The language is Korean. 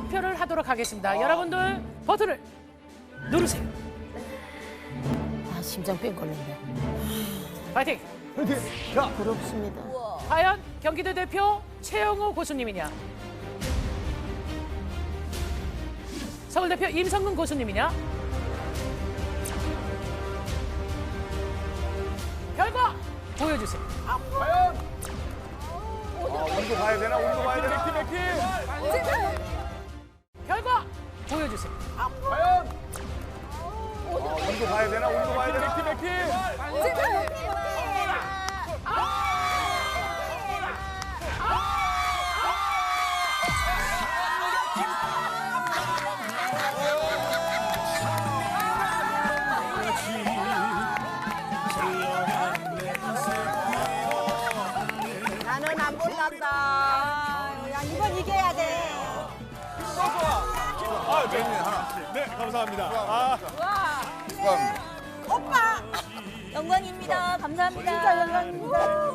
투표를 하도록 하겠습니다. 여러분들 버튼을 누르세요. 아 심장 뺑 걸린다. 파이팅! 부럽습니다. 과연 경기도 대표 최영호 고수님이냐? 서울 대표 임성근 고수님이냐? 결과 보여주세요. 온도 봐야 되나? 온도 봐야 되나? 맥히 맥히. 보여주세요. 온도 봐야 되나? 온도 봐야 되나? 맥히 맥히. 나는 안 몰랐다. 야, 이건 이겨야 하나. 네, 감사합니다. 아, 오빠! 영광입니다. 감사합니다. 진짜 영광입니다.